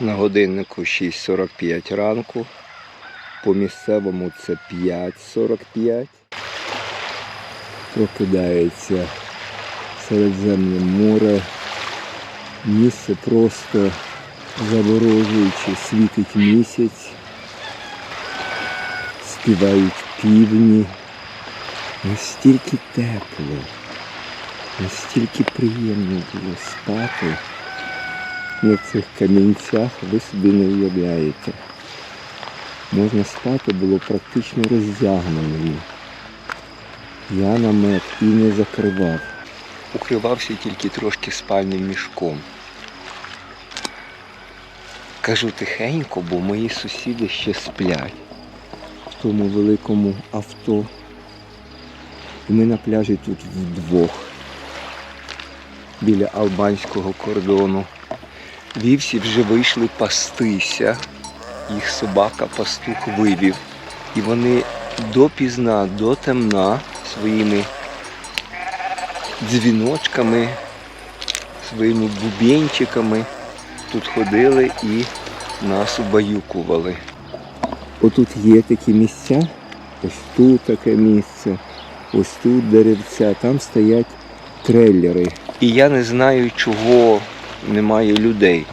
На годиннику 6.45 ранку. По місцевому це 5.45. Прокидається Середземне море. Місце просто заворожуюче, світить місяць, співають півні. Настільки тепло, настільки приємно було спати на цих камінцях, ви собі не уявляєте. Можна спати було практично роздягненим. Я намет і не закривав. Укривався тільки трошки спальним мішком. Кажу тихенько, бо мої сусіди ще сплять в тому великому авто. І ми на пляжі тут вдвох біля албанського кордону. Вівсі вже вийшли пастися. Їх собака пастух вивів. І вони допізна, до темна своїми дзвіночками, своїми бубенчиками тут ходили і нас убаюкували. Отут є такі місця, ось тут таке місце, ось тут деревця, там стоять трейлери. І я не знаю, чого немає людей.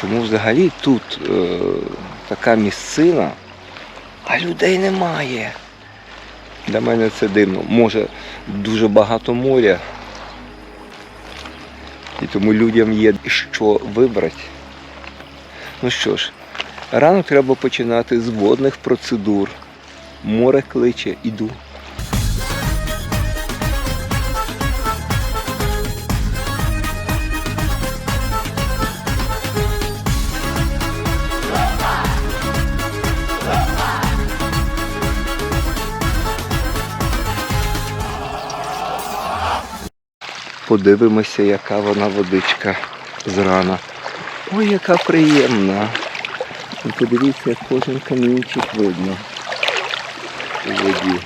Чому взагалі тут е, така місцина, а людей немає. Для мене це дивно. Може дуже багато моря. І тому людям є що вибрати. Ну що ж, рано треба починати з водних процедур. Море кличе, іду. Подивимося, яка вона водичка зрана. Ой, яка приємна. І подивіться, як кожен камінчик видно у воді.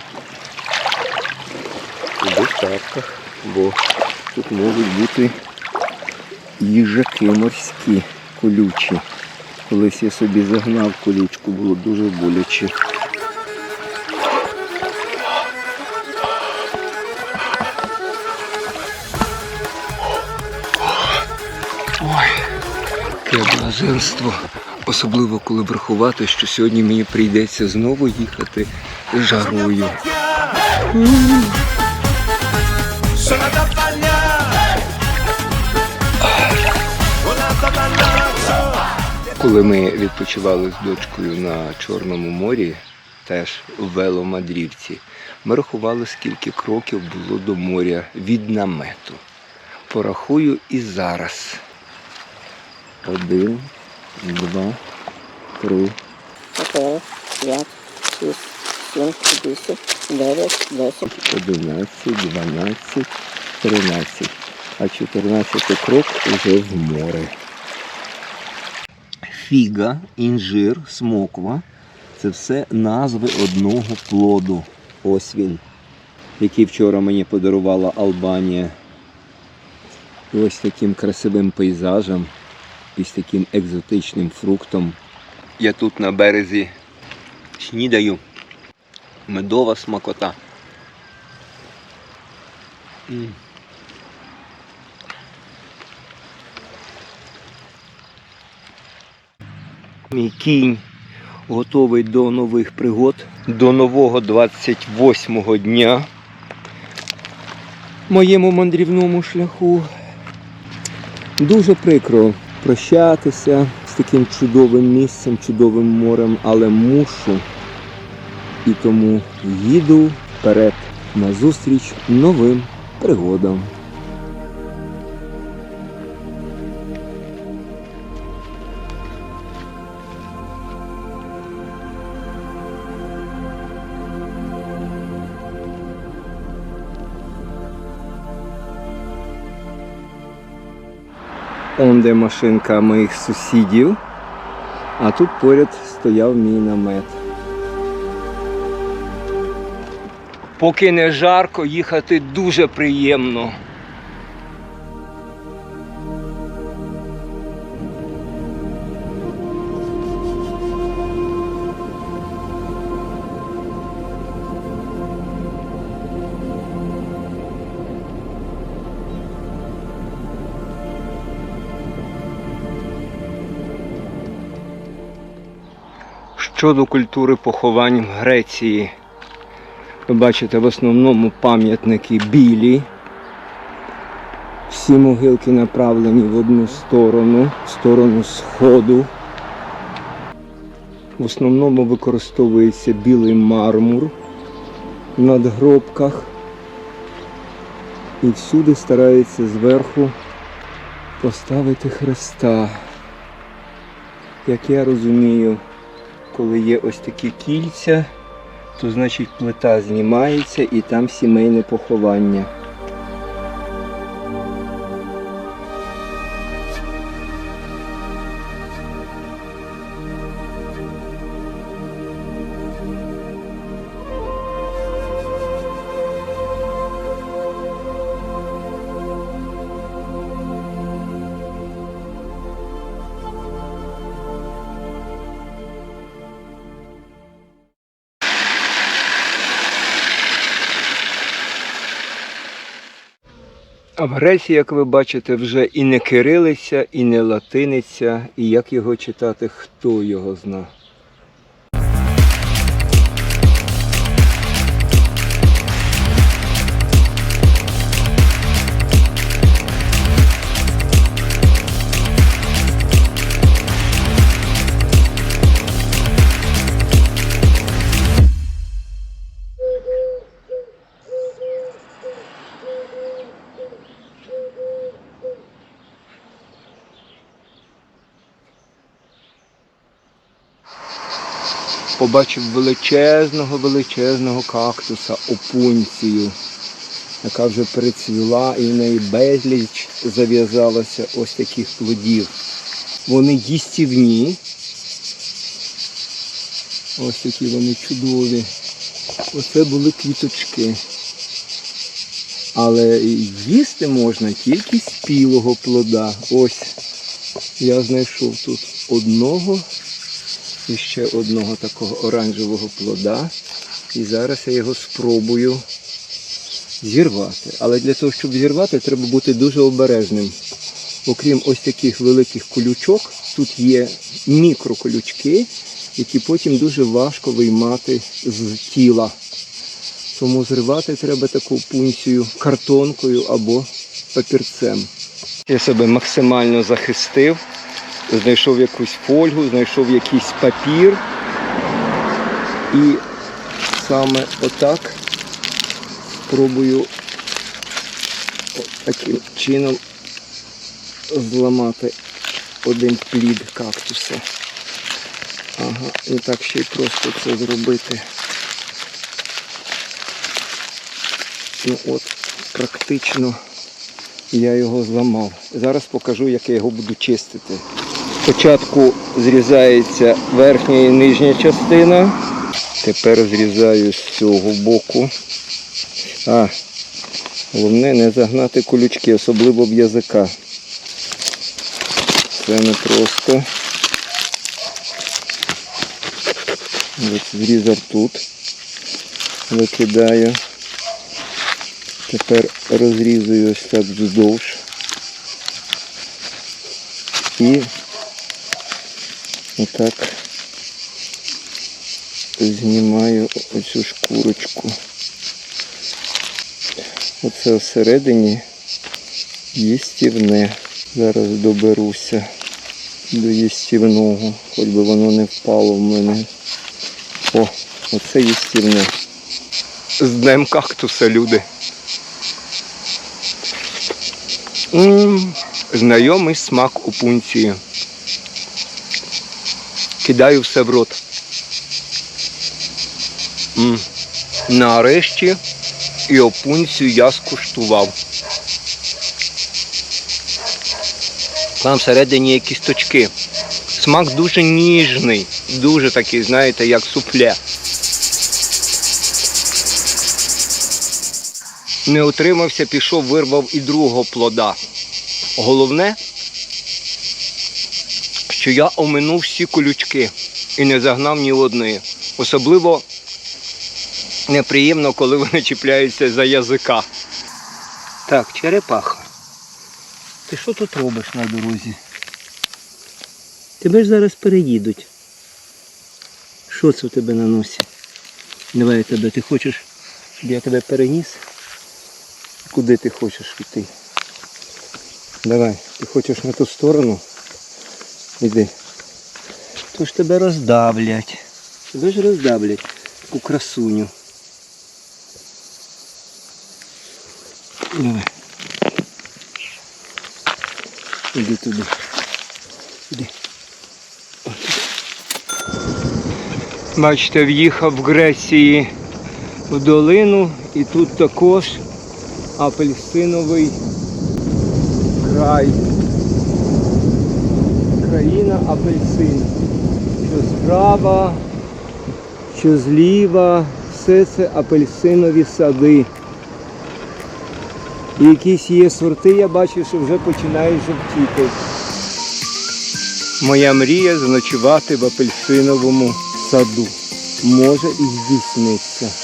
У десятках, бо тут можуть бути їжаки морські, колючі. Колись я собі загнав колючку, було дуже боляче. Яке блаженство. Особливо коли врахувати, що сьогодні мені прийдеться знову їхати жарою. Коли ми відпочивали з дочкою на Чорному морі, теж в веломадрівці, ми рахували, скільки кроків було до моря від намету. Порахую і зараз. Один, два, три, 4, 5, 6, 7, 8, 9, 10. 11, 12, 13. А 14 крок уже в море. Фіга, інжир, смоква це все назви одного плоду. Ось він, який вчора мені подарувала Албанія. І ось таким красивим пейзажем і з таким екзотичним фруктом. Я тут на березі снідаю. Медова смакота. Мій кінь готовий до нових пригод, до нового 28-го дня моєму мандрівному шляху. Дуже прикро прощатися з таким чудовим місцем, чудовим морем, але мушу. І тому їду вперед на зустріч новим пригодам. Он де машинка моїх сусідів, а тут поряд стояв мій намет. Поки не жарко, їхати дуже приємно. Щодо культури поховань в Греції, ви бачите в основному пам'ятники білі. Всі могилки направлені в одну сторону, в сторону сходу. В основному використовується білий мармур в надгробках. І всюди стараються зверху поставити хреста. Як я розумію, коли є ось такі кільця, то значить плита знімається і там сімейне поховання. А в Греції, як ви бачите, вже і не кирилиця, і не латиниця, і як його читати, хто його зна. Побачив величезного, величезного кактуса опунцію, яка вже перецвіла і в неї безліч зав'язалося ось таких плодів. Вони їстівні. Ось такі вони чудові. Оце були квіточки. Але їсти можна тільки спілого плода. Ось я знайшов тут одного і ще одного такого оранжевого плода. І зараз я його спробую зірвати. Але для того, щоб зірвати, треба бути дуже обережним. Окрім ось таких великих колючок, тут є мікроколючки, які потім дуже важко виймати з тіла. Тому зривати треба таку пункцію картонкою або папірцем. Я себе максимально захистив знайшов якусь фольгу, знайшов якийсь папір. І саме отак спробую таким чином зламати один плід кактуса. Ага, не так ще й просто це зробити. Ну от, практично я його зламав. Зараз покажу, як я його буду чистити. Спочатку зрізається верхня і нижня частина. Тепер зрізаю з цього боку. А, головне не загнати колючки, особливо в язика. Це не просто. Ось зрізав тут. Викидаю. Тепер розрізую ось так вздовж. І отак знімаю оцю шкурочку. Оце всередині їстівне. Зараз доберуся до їстівного, хоч би воно не впало в мене. О, оце їстівне. З днем кактуса, люди. М, Знайомий смак опунції. Кидаю все в рот. М, Нарешті і опунцію я скуштував. Там всередині є кісточки. Смак дуже ніжний, дуже такий, знаєте, як суфле. Не утримався, пішов, вирвав і другого плода. Головне, що я оминув всі колючки і не загнав ні одної. Особливо неприємно, коли вони чіпляються за язика. Так, черепаха. Ти що тут робиш на дорозі? Тебе ж зараз переїдуть. Що це у тебе на носі? Давай я тебе, ти хочеш, щоб я тебе переніс? Куди ти хочеш піти? Давай, ти хочеш на ту сторону? Іди. То ж тебе роздавлять. Тебе ж роздавлять, таку красуню. Давай. Іди туди. Іди. Бачите, в'їхав в Греції в долину і тут також апельсиновий край. Країна апельсин. Що справа, що зліва, все це апельсинові сади. І якісь є сорти, я бачу, що вже починають жовтіти. Моя мрія заночувати в апельсиновому саду. Може і здійсниться.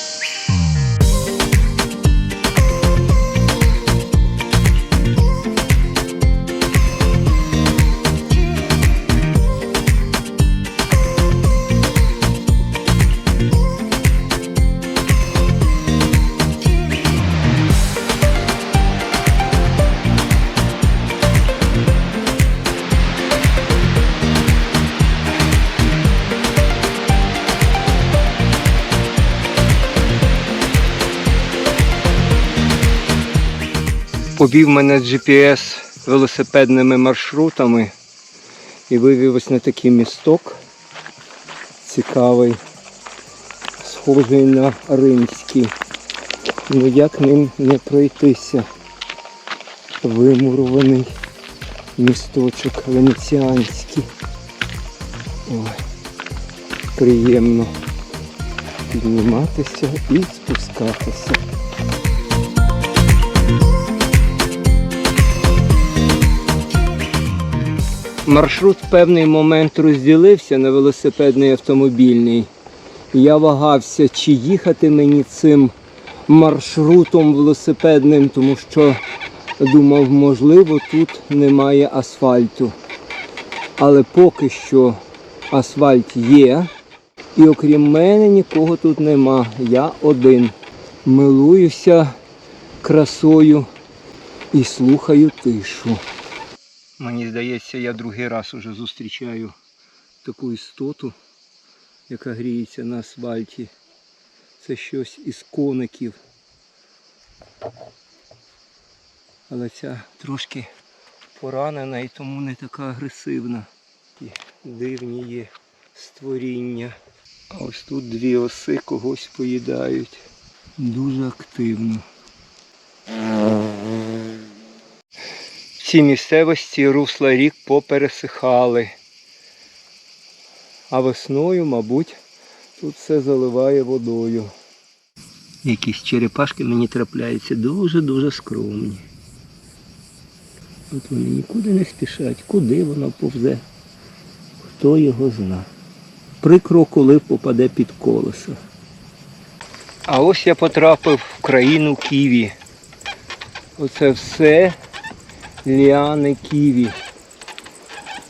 Повів мене GPS велосипедними маршрутами і вивів ось на такий місток цікавий, схожий на римський. Ну як ним не пройтися? Вимурований місточок венеціанський. Ой, приємно підніматися і спускатися. Маршрут в певний момент розділився на велосипедний автомобільний. Я вагався, чи їхати мені цим маршрутом велосипедним, тому що думав, можливо, тут немає асфальту. Але поки що асфальт є, і окрім мене нікого тут нема. Я один. Милуюся красою і слухаю тишу. Мені здається, я другий раз уже зустрічаю таку істоту, яка гріється на асфальті. Це щось із коників. Але ця трошки поранена і тому не така агресивна. І дивні є створіння. А ось тут дві оси когось поїдають. Дуже активно. Цій місцевості русла рік попересихали. А весною, мабуть, тут все заливає водою. Якісь черепашки мені трапляються дуже-дуже скромні. От вони нікуди не спішать. Куди воно повзе? Хто його зна. Прикро, коли попаде під колесо. А ось я потрапив в країну Ківі. Оце все ліани ківі.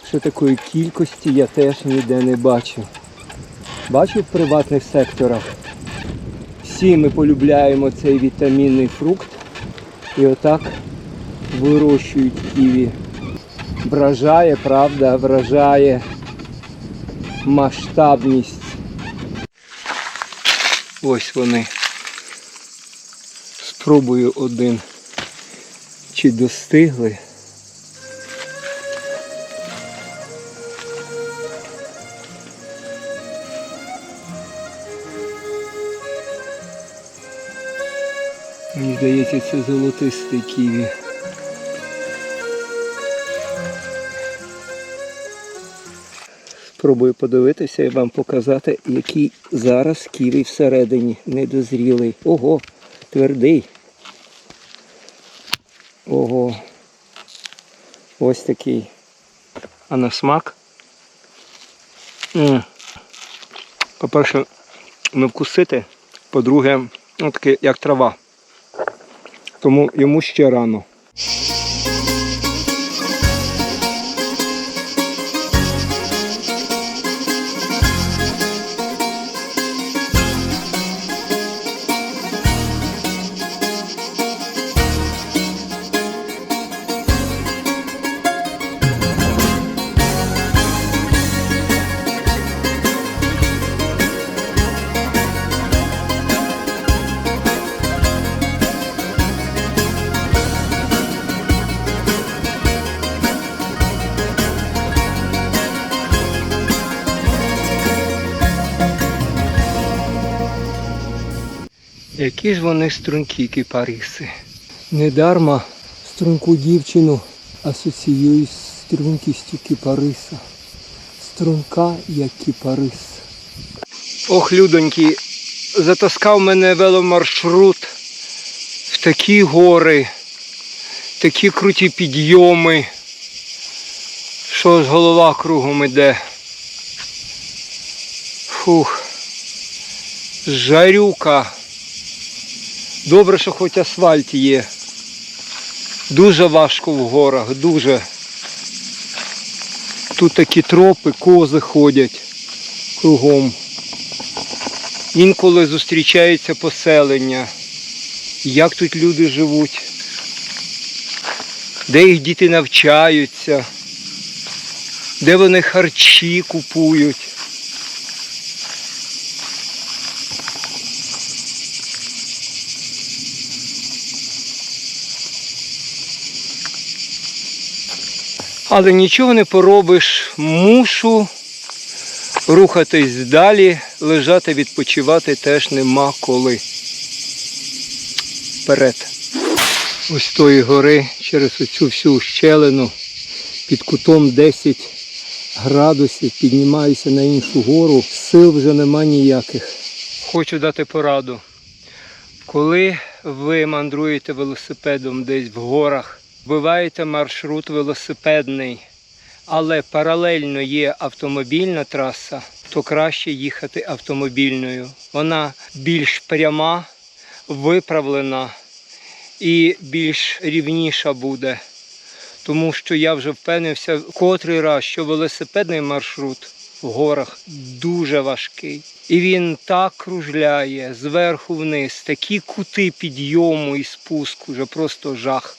Що такої кількості я теж ніде не бачу. Бачу в приватних секторах. Всі ми полюбляємо цей вітамінний фрукт і отак вирощують ківі. Вражає, правда, вражає масштабність. Ось вони. Спробую один. Чи достигли? Мені здається, це золотистий ківі. Спробую подивитися і вам показати, який зараз ківі всередині недозрілий. Ого, твердий. Ого. Ось такий. А на смак. По-перше, не вкусити. По-друге, ну таке як трава. Тому йому ще рано. Які ж вони стрункі кипариси. Недарма струнку дівчину асоціюю з стрункістю кипариса. Струнка, як кипарис. Ох, людоньки, затаскав мене веломаршрут в такі гори, такі круті підйоми, що аж голова кругом іде. Фух. Жарюка. Добре, що хоч асфальт є. Дуже важко в горах, дуже. Тут такі тропи, кози ходять кругом. Інколи зустрічається поселення. Як тут люди живуть, де їх діти навчаються, де вони харчі купують. Але нічого не поробиш, мушу рухатись далі, лежати, відпочивати теж нема коли. Вперед. Ось тої гори через оцю всю ущелину під кутом 10 градусів піднімаюся на іншу гору. Сил вже нема ніяких. Хочу дати пораду. Коли ви мандруєте велосипедом десь в горах, вбиваєте маршрут велосипедний, але паралельно є автомобільна траса, то краще їхати автомобільною. Вона більш пряма, виправлена і більш рівніша буде. Тому що я вже впевнився котрий раз, що велосипедний маршрут в горах дуже важкий. І він так кружляє зверху вниз, такі кути підйому і спуску, вже просто жах.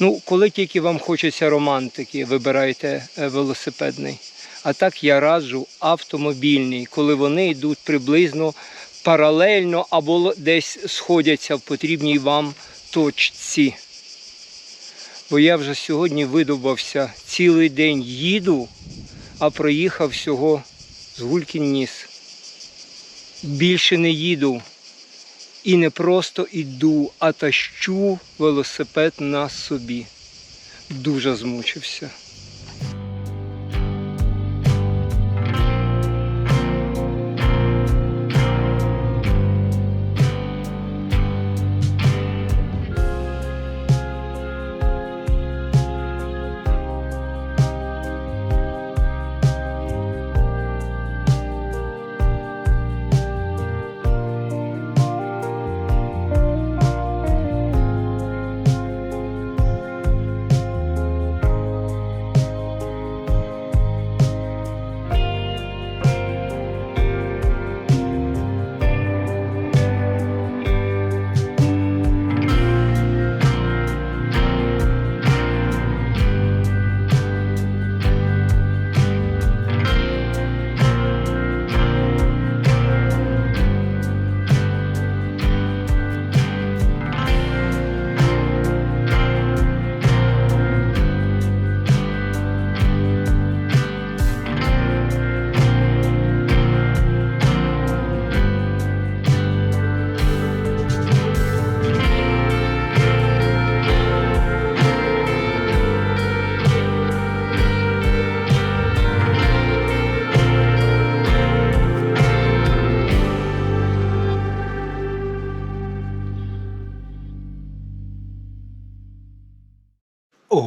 Ну, коли тільки вам хочеться романтики, вибирайте е, велосипедний. А так я раджу автомобільний, коли вони йдуть приблизно паралельно або десь сходяться в потрібній вам точці. Бо я вже сьогодні видобався, цілий день їду, а проїхав всього з гулькін ніс. Більше не їду. І не просто йду, а тащу велосипед на собі. Дуже змучився.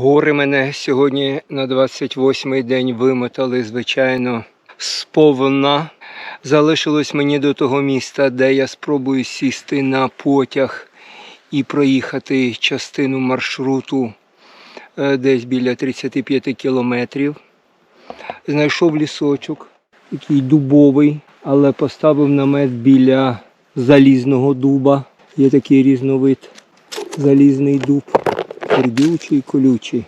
Гори мене сьогодні на 28-й день вимотали, звичайно, сповна. Залишилось мені до того міста, де я спробую сісти на потяг і проїхати частину маршруту е, десь біля 35 кілометрів. Знайшов лісочок, такий дубовий, але поставив намет біля залізного дуба. Є такий різновид залізний дуб твердючий, колючий.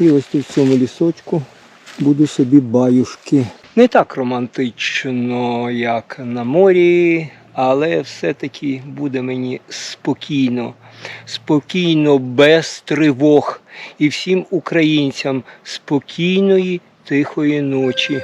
І ось тут в цьому лісочку буду собі баюшки. Не так романтично, як на морі, але все-таки буде мені спокійно. Спокійно, без тривог. І всім українцям спокійної, тихої ночі.